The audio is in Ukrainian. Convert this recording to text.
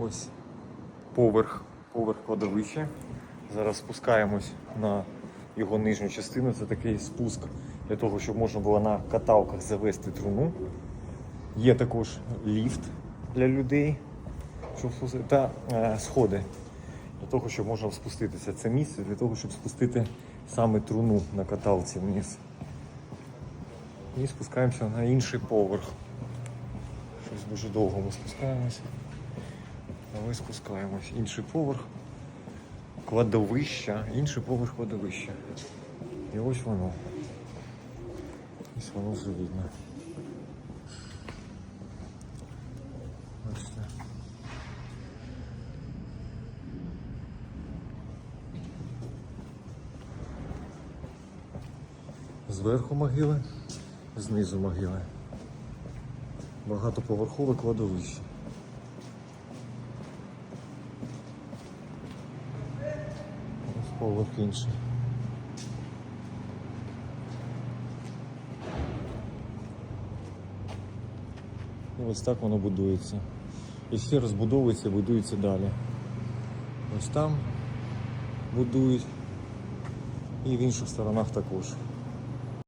Ось поверх, поверх кладовища. Зараз спускаємось на його нижню частину. Це такий спуск для того, щоб можна було на каталках завести труну. Є також ліфт для людей, щоб спустити, та е, сходи для того, щоб можна спуститися. Це місце для того, щоб спустити саме труну на каталці вниз. І спускаємося на інший поверх. Щось дуже довго ми спускаємося. Але спускаємось. Інший поверх кладовища, інший поверх кладовища. І ось воно. Ось воно вже видно. Бачите. Зверху могили, знизу могили. Багатоповерхове кладовище. Поверх інший. І ось так воно будується. І все розбудовується, будується далі. Ось там будують і в інших сторонах також.